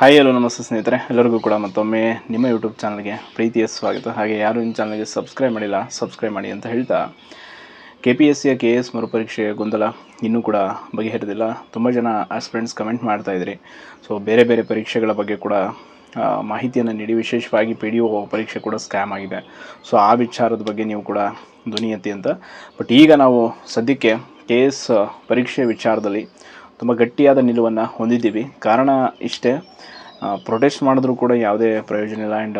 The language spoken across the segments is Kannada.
ಹಾಯ್ ಹಲೋ ನಮಸ್ತೆ ಸ್ನೇಹಿತರೆ, ಎಲ್ಲರಿಗೂ ಕೂಡ ಮತ್ತೊಮ್ಮೆ ನಿಮ್ಮ ಯೂಟ್ಯೂಬ್ ಚಾನಲ್ಗೆ ಪ್ರೀತಿಯ ಸ್ವಾಗತ. ಹಾಗೆ ಯಾರು ನಿಮ್ಮ ಚಾನಲ್ಗೆ ಸಬ್ಸ್ಕ್ರೈಬ್ ಮಾಡಿಲ್ಲ ಸಬ್ಸ್ಕ್ರೈಬ್ ಮಾಡಿ ಅಂತ ಹೇಳ್ತಾ ಕೆ ಪಿ ಎಸ್ ಸಿಯ ಕೆ ಎಸ್ ಮರುಪರೀಕ್ಷೆಯ ಗೊಂದಲ ಇನ್ನೂ ಕೂಡ ಬಗೆಹರಿದಿಲ್ಲ. ತುಂಬ ಜನ ಆಸ್ಪಿರೆಂಟ್ಸ್ ಕಮೆಂಟ್ ಮಾಡ್ತಾ ಇದ್ರಿ. ಸೊ ಬೇರೆ ಬೇರೆ ಪರೀಕ್ಷೆಗಳ ಬಗ್ಗೆ ಕೂಡ ಮಾಹಿತಿಯನ್ನು ನೀಡಿ. ವಿಶೇಷವಾಗಿ ಪಿ ಡಿ ಒ ಪರೀಕ್ಷೆ ಕೂಡ ಸ್ಕ್ಯಾಮ್ ಆಗಿದೆ. ಸೊ ಆ ವಿಚಾರದ ಬಗ್ಗೆ ನೀವು ಕೂಡ ಧ್ವನಿ ಎತ್ತಿ ಅಂತ. ಬಟ್ ಈಗ ನಾವು ಸದ್ಯಕ್ಕೆ ಕೆ ಎಸ್ ಪರೀಕ್ಷೆ ವಿಚಾರದಲ್ಲಿ ತುಂಬ ಗಟ್ಟಿಯಾದ ನಿಲುವನ್ನು ಹೊಂದಿದ್ದೀವಿ. ಕಾರಣ ಇಷ್ಟೇ ಪ್ರೊಟೆಸ್ಟ್ ಮಾಡಿದ್ರೂ ಕೂಡ ಯಾವುದೇ ಪ್ರಯೋಜನ ಇಲ್ಲ ಆ್ಯಂಡ್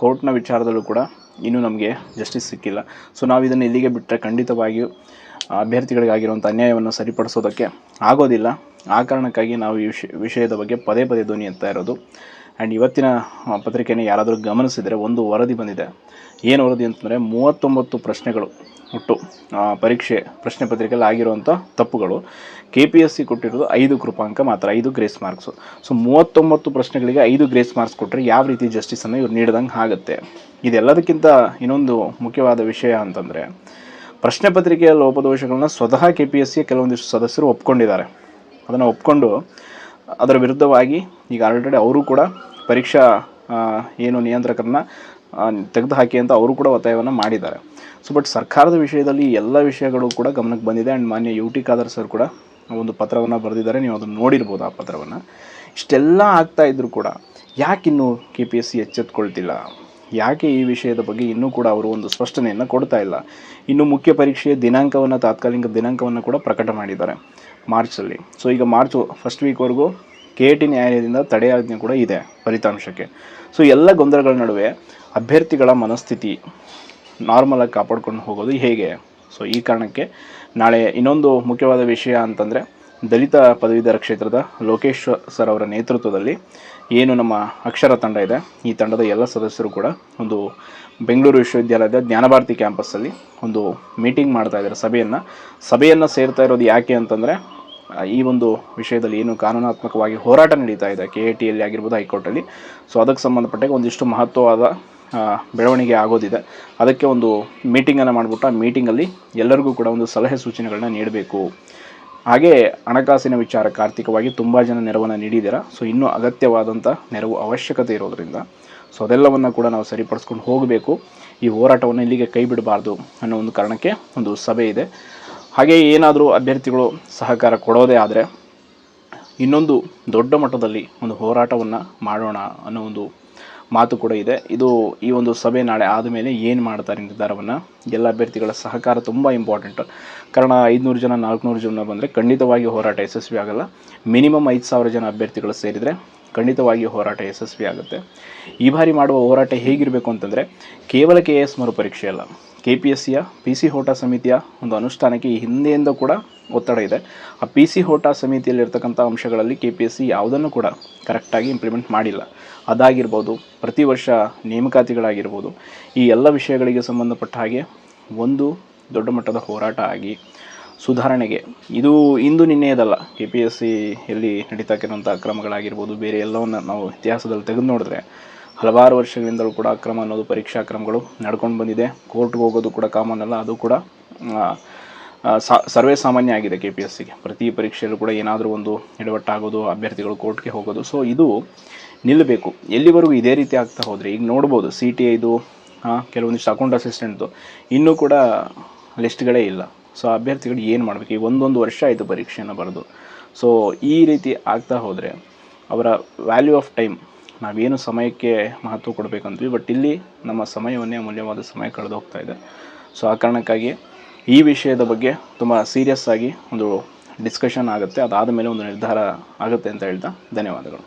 ಕೋರ್ಟ್ನ ವಿಚಾರದಲ್ಲೂ ಕೂಡ ಇನ್ನೂ ನಮಗೆ ಜಸ್ಟಿಸ್ ಸಿಕ್ಕಿಲ್ಲ. ಸೊ ನಾವು ಇದನ್ನು ಇಲ್ಲಿಗೆ ಬಿಟ್ಟರೆ ಖಂಡಿತವಾಗಿಯೂ ಅಭ್ಯರ್ಥಿಗಳಿಗಾಗಿರುವಂಥ ಅನ್ಯಾಯವನ್ನು ಸರಿಪಡಿಸೋದಕ್ಕೆ ಆಗೋದಿಲ್ಲ. ಆ ಕಾರಣಕ್ಕಾಗಿ ನಾವು ಈ ವಿಷಯ ವಿಷಯದ ಬಗ್ಗೆ ಪದೇ ಪದೇ ಧ್ವನಿ ಅಂತ ಇರೋದು. ಆ್ಯಂಡ್ ಇವತ್ತಿನ ಪತ್ರಿಕೆಯನ್ನು ಯಾರಾದರೂ ಗಮನಿಸಿದರೆ ಒಂದು ವರದಿ ಬಂದಿದೆ. ಏನು ವರದಿ ಅಂತಂದರೆ ಮೂವತ್ತೊಂಬತ್ತು ಪ್ರಶ್ನೆಗಳು. ಒಟ್ಟು ಪರೀಕ್ಷೆ ಪ್ರಶ್ನೆ ಪತ್ರಿಕೆಯಲ್ಲಿ ಆಗಿರುವಂಥ ತಪ್ಪುಗಳು. ಕೆ ಪಿ ಎಸ್ ಸಿ ಕೊಟ್ಟಿರೋದು ಐದು ಕೃಪಾಂಕ ಮಾತ್ರ, ಐದು ಗ್ರೇಸ್ ಮಾರ್ಕ್ಸು ಸೊ ಮೂವತ್ತೊಂಬತ್ತು ಪ್ರಶ್ನೆಗಳಿಗೆ ಐದು ಗ್ರೇಸ್ ಮಾರ್ಕ್ಸ್ ಕೊಟ್ಟರೆ ಯಾವ ರೀತಿ ಜಸ್ಟಿಸನ್ನು ಇವ್ರು ನೀಡ್ದಂಗೆ ಆಗುತ್ತೆ. ಇದೆಲ್ಲದಕ್ಕಿಂತ ಇನ್ನೊಂದು ಮುಖ್ಯವಾದ ವಿಷಯ ಅಂತಂದರೆ, ಪ್ರಶ್ನೆ ಪತ್ರಿಕೆಯ ಲೋಪದೋಷಗಳನ್ನ ಸ್ವತಃ ಕೆ ಪಿ ಎಸ್ ಸಿಯ ಕೆಲವೊಂದಿಷ್ಟು ಸದಸ್ಯರು ಒಪ್ಕೊಂಡಿದ್ದಾರೆ. ಅದನ್ನು ಒಪ್ಕೊಂಡು ಅದರ ವಿರುದ್ಧವಾಗಿ ಈಗ ಆಲ್ರೆಡಿ ಅವರು ಕೂಡ ಪರೀಕ್ಷಾ ಏನು ನಿಯಂತ್ರಕರನ್ನ ತೆಗೆದು ಹಾಕಿ ಅಂತ ಅವರು ಕೂಡ ಒತ್ತಾಯವನ್ನು ಮಾಡಿದ್ದಾರೆ. ಸೊ ಬಟ್ ಸರ್ಕಾರದ ವಿಷಯದಲ್ಲಿ ಎಲ್ಲ ವಿಷಯಗಳು ಕೂಡ ಗಮನಕ್ಕೆ ಬಂದಿದೆ. ಆ್ಯಂಡ್ ಮಾನ್ಯ ಯು ಟಿ ಖಾದರ್ ಸರ್ ಕೂಡ ಒಂದು ಪತ್ರವನ್ನು ಬರೆದಿದ್ದಾರೆ. ನೀವು ಅದನ್ನು ನೋಡಿರ್ಬೋದು ಆ ಪತ್ರವನ್ನು. ಇಷ್ಟೆಲ್ಲ ಆಗ್ತಾ ಇದ್ದರೂ ಕೂಡ ಯಾಕಿನ್ನೂ ಕೆ ಪಿ ಎಸ್ ಸಿ ಎಚ್ಚೆತ್ಕೊಳ್ತಿಲ್ಲ? ಯಾಕೆ ಈ ವಿಷಯದ ಬಗ್ಗೆ ಇನ್ನೂ ಕೂಡ ಅವರು ಒಂದು ಸ್ಪಷ್ಟನೆಯನ್ನು ಕೊಡ್ತಾ ಇಲ್ಲ? ಇನ್ನು ಮುಖ್ಯ ಪರೀಕ್ಷೆಯ ದಿನಾಂಕವನ್ನು, ತಾತ್ಕಾಲಿಕ ದಿನಾಂಕವನ್ನು ಕೂಡ ಪ್ರಕಟ ಮಾಡಿದ್ದಾರೆ ಮಾರ್ಚಲ್ಲಿ ಸೊ ಈಗ ಮಾರ್ಚ್ ಫಸ್ಟ್ ವೀಕ್ವರೆಗೂ ಕೆ ಟಿ ನ್ಯಾಯಾಲಯದಿಂದ ತಡೆಯಾಜ್ಞೆ ಕೂಡ ಇದೆ ಫಲಿತಾಂಶಕ್ಕೆ. ಸೊ ಎಲ್ಲ ಗೊಂದಲಗಳ ನಡುವೆ ಅಭ್ಯರ್ಥಿಗಳ ಮನಸ್ಥಿತಿ ನಾರ್ಮಲಾಗಿ ಕಾಪಾಡ್ಕೊಂಡು ಹೋಗೋದು ಹೇಗೆ? ಸೊ ಈ ಕಾರಣಕ್ಕೆ ನಾಳೆ ಇನ್ನೊಂದು ಮುಖ್ಯವಾದ ವಿಷಯ ಅಂತಂದರೆ ದಲಿತ ಪದವೀಧರ ಕ್ಷೇತ್ರದ ಲೋಕೇಶ್ ಸರ್ ಅವರ ನೇತೃತ್ವದಲ್ಲಿ ಏನು ನಮ್ಮ ಅಕ್ಷರ ತಂಡ ಇದೆ. ಈ ತಂಡದ ಎಲ್ಲ ಸದಸ್ಯರು ಕೂಡ ಒಂದು ಬೆಂಗಳೂರು ವಿಶ್ವವಿದ್ಯಾಲಯದ ಜ್ಞಾನಭಾರತಿ ಕ್ಯಾಂಪಸ್ಸಲ್ಲಿ ಒಂದು ಮೀಟಿಂಗ್ ಮಾಡ್ತಾ ಇದ್ದಾರೆ. ಸಭೆಯನ್ನು ಸಭೆಯನ್ನು ಸೇರ್ತಾ ಇರೋದು ಯಾಕೆ ಅಂತಂದರೆ, ಈ ಒಂದು ವಿಷಯದಲ್ಲಿ ಏನು ಕಾನೂನಾತ್ಮಕವಾಗಿ ಹೋರಾಟ ನಡೀತಾ ಇದೆ. ಕೆ ಎ ಟಿಯಲ್ಲಿ ಆಗಿರ್ಬೋದು ಹೈಕೋರ್ಟಲ್ಲಿ. ಸೊ ಅದಕ್ಕೆ ಸಂಬಂಧಪಟ್ಟಾಗ ಒಂದಿಷ್ಟು ಮಹತ್ವವಾದ ಬೆಳವಣಿಗೆ ಆಗೋದಿದೆ. ಅದಕ್ಕೆ ಒಂದು ಮೀಟಿಂಗನ್ನು ಮಾಡಿಬಿಟ್ಟು ಆ ಮೀಟಿಂಗಲ್ಲಿ ಎಲ್ಲರಿಗೂ ಕೂಡ ಒಂದು ಸಲಹೆ ಸೂಚನೆಗಳನ್ನ ನೀಡಬೇಕು. ಹಾಗೆ ಹಣಕಾಸಿನ ವಿಚಾರಕ್ಕೆ ಆರ್ಥಿಕವಾಗಿ ತುಂಬ ಜನ ನೆರವನ್ನು ನೀಡಿದ್ದೀರಾ. ಸೊ ಇನ್ನೂ ಅಗತ್ಯವಾದಂಥ ನೆರವು ಅವಶ್ಯಕತೆ ಇರೋದರಿಂದ ಸೊ, ಅದೆಲ್ಲವನ್ನು ಕೂಡ ನಾವು ಸರಿಪಡಿಸ್ಕೊಂಡು ಹೋಗಬೇಕು. ಈ ಹೋರಾಟವನ್ನು ಇಲ್ಲಿಗೆ ಕೈ ಬಿಡಬಾರ್ದು ಅನ್ನೋ ಒಂದು ಕಾರಣಕ್ಕೆ ಒಂದು ಸಭೆ ಇದೆ. ಹಾಗೆ ಏನಾದರೂ ಅಭ್ಯರ್ಥಿಗಳು ಸಹಕಾರ ಕೊಡೋದೇ ಆದರೆ ಇನ್ನೊಂದು ದೊಡ್ಡ ಮಟ್ಟದಲ್ಲಿ ಒಂದು ಹೋರಾಟವನ್ನು ಮಾಡೋಣ ಅನ್ನೋ ಒಂದು ಮಾತು ಕೂಡ ಇದೆ. ಇದು ಈ ಒಂದು ಸಭೆ ನಾಳೆ ಆದಮೇಲೆ ಏನು ಮಾಡ್ತಾರೆ ನಿರ್ಧಾರವನ್ನು ಎಲ್ಲ ಅಭ್ಯರ್ಥಿಗಳ ಸಹಕಾರ ತುಂಬ ಇಂಪಾರ್ಟೆಂಟ್ ಕಾರಣ ಐದುನೂರು ಜನ, ನಾಲ್ಕುನೂರು ಜನ ಬಂದರೆ ಖಂಡಿತವಾಗಿ ಹೋರಾಟ ಯಶಸ್ವಿ ಆಗಲ್ಲ. ಮಿನಿಮಮ್ ಐದು ಸಾವಿರ ಜನ ಅಭ್ಯರ್ಥಿಗಳು ಸೇರಿದರೆ ಖಂಡಿತವಾಗಿ ಹೋರಾಟ ಯಶಸ್ವಿ ಆಗುತ್ತೆ. ಈ ಬಾರಿ ಮಾಡುವ ಹೋರಾಟ ಹೇಗಿರಬೇಕು ಅಂತಂದರೆ ಕೇವಲ ಕೆ ಎಸ್ ಮರುಪರೀಕ್ಷೆ ಅಲ್ಲ. ಕೆ ಪಿ ಎಸ್ ಸಿಯ ಪಿ ಸಿ ಹೋಟಾ ಸಮಿತಿಯ ಒಂದು ಅನುಷ್ಠಾನಕ್ಕೆ ಈ ಹಿಂದೆಯಿಂದ ಕೂಡ ಒತ್ತಡ ಇದೆ. ಆ ಪಿ ಸಿ ಹೋಟಾ ಸಮಿತಿಯಲ್ಲಿರ್ತಕ್ಕಂಥ ಅಂಶಗಳಲ್ಲಿ ಕೆ ಪಿ ಎಸ್ ಸಿ ಯಾವುದನ್ನು ಕೂಡ ಕರೆಕ್ಟಾಗಿ ಇಂಪ್ಲಿಮೆಂಟ್ ಮಾಡಿಲ್ಲ. ಅದಾಗಿರ್ಬೋದು, ಪ್ರತಿ ವರ್ಷ ನೇಮಕಾತಿಗಳಾಗಿರ್ಬೋದು, ಈ ಎಲ್ಲ ವಿಷಯಗಳಿಗೆ ಸಂಬಂಧಪಟ್ಟ ಹಾಗೆ ಒಂದು ದೊಡ್ಡ ಮಟ್ಟದ ಹೋರಾಟ ಆಗಿ ಸುಧಾರಣೆಗೆ, ಇದು ಇಂದು ನಿನ್ನೆಯದಲ್ಲ ಕೆ ಪಿ ಎಸ್ ಸಿಯಲ್ಲಿ ನಡೀತಾ ಇರುವಂಥ ಅಕ್ರಮಗಳಾಗಿರ್ಬೋದು ಬೇರೆ ಎಲ್ಲವನ್ನು ನಾವು ಇತಿಹಾಸದಲ್ಲಿ ತೆಗೆದು ನೋಡಿದ್ರೆ ಹಲವಾರು ವರ್ಷಗಳಿಂದಲೂ ಕೂಡ ಅಕ್ರಮ ಅನ್ನೋದು ಪರೀಕ್ಷಾ ಕ್ರಮಗಳು ನಡ್ಕೊಂಡು ಬಂದಿದೆ. ಕೋರ್ಟ್ಗೆ ಹೋಗೋದು ಕೂಡ ಕಾಮನ್ ಅಲ್ಲ, ಅದು ಕೂಡ ಸರ್ವೇ ಸಾಮಾನ್ಯ ಆಗಿದೆ ಕೆ ಪಿ ಎಸ್ ಸಿಗೆ ಪ್ರತಿ ಪರೀಕ್ಷೆಯಲ್ಲೂ ಕೂಡ ಏನಾದರೂ ಒಂದು ಎಡವಟ್ಟಾಗೋದು, ಅಭ್ಯರ್ಥಿಗಳು ಕೋರ್ಟ್ಗೆ ಹೋಗೋದು. ಸೊ ಇದು ನಿಲ್ಲಬೇಕು. ಎಲ್ಲಿವರೆಗೂ ಇದೇ ರೀತಿ ಆಗ್ತಾ ಹೋದರೆ, ಈಗ ನೋಡ್ಬೋದು ಸಿ ಟಿ ಐದು ಕೆಲವೊಂದಿಷ್ಟು ಅಕೌಂಟ್ ಅಸಿಸ್ಟೆಂಟ್ದು ಇನ್ನೂ ಕೂಡ ಲಿಸ್ಟ್ಗಳೇ ಇಲ್ಲ. ಸೊ ಅಭ್ಯರ್ಥಿಗಳು ಏನು ಮಾಡಬೇಕು? ಈಗ ಒಂದೊಂದು ವರ್ಷ ಆಯಿತು ಪರೀಕ್ಷೆಯನ್ನು ಬರೆದು. ಸೊ ಈ ರೀತಿ ಆಗ್ತಾ ಹೋದರೆ, ಅವರ ವ್ಯಾಲ್ಯೂ ಆಫ್ ಟೈಮ್ ನಾವೇನು ಸಮಯಕ್ಕೆ ಮಹತ್ವ ಕೊಡಬೇಕಂತೀವಿ ಬಟ್ ಇಲ್ಲಿ ನಮ್ಮ ಸಮಯವನ್ನೇ ಅಮೂಲ್ಯವಾದ ಸಮಯ ಕಳೆದು ಹೋಗ್ತಾ ಇದೆ. ಸೊ ಆ ಕಾರಣಕ್ಕಾಗಿ ಈ ವಿಷಯದ ಬಗ್ಗೆ ತುಂಬ ಸೀರಿಯಸ್ ಆಗಿ ಒಂದು ಡಿಸ್ಕಷನ್ ಆಗುತ್ತೆ. ಅದಾದ ಮೇಲೆ ಒಂದು ನಿರ್ಧಾರ ಆಗುತ್ತೆ ಅಂತ ಹೇಳ್ತಾ ಧನ್ಯವಾದಗಳು.